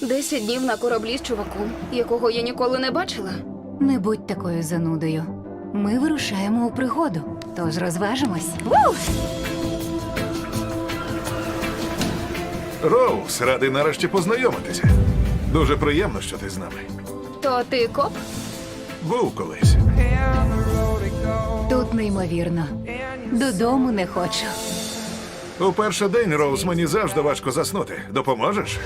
Десять днів на кораблі з чуваком, якого я ніколи не бачила. Не будь такою занудою. Ми вирушаємо у пригоду, тож розважимось. Ву! Роуз, радий нарешті познайомитися. Дуже приємно, що ти з нами. То ти коп? Був колись. Тут неймовірно. Додому не хочу. У перший день, Роуз, мені завжди важко заснути. Допоможеш?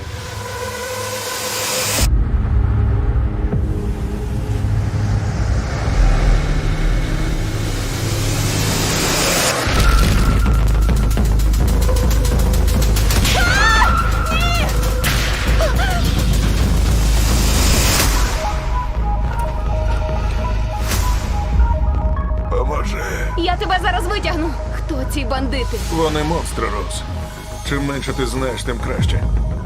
Я тебе зараз витягну. Хто ці бандити? Вони монстри, Роуз. Чим менше ти знаєш, тим краще.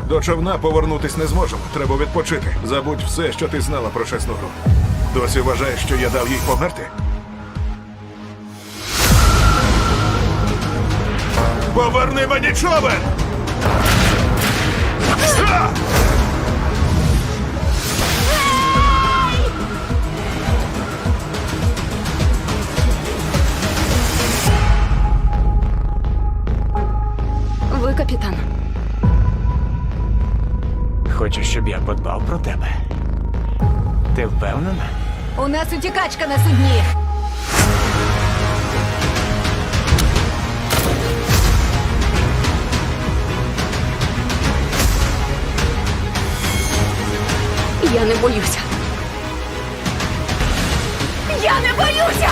До човна повернутись не зможемо. Треба відпочити. Забудь все, що ти знала про чесну гру. Досі вважаєш, що я дав їй померти? Поверни мені човен! Ха! Хочу, щоб я подбав про тебе. Ти впевнена? У нас утікачка на судні. Я не боюся. Я не боюся.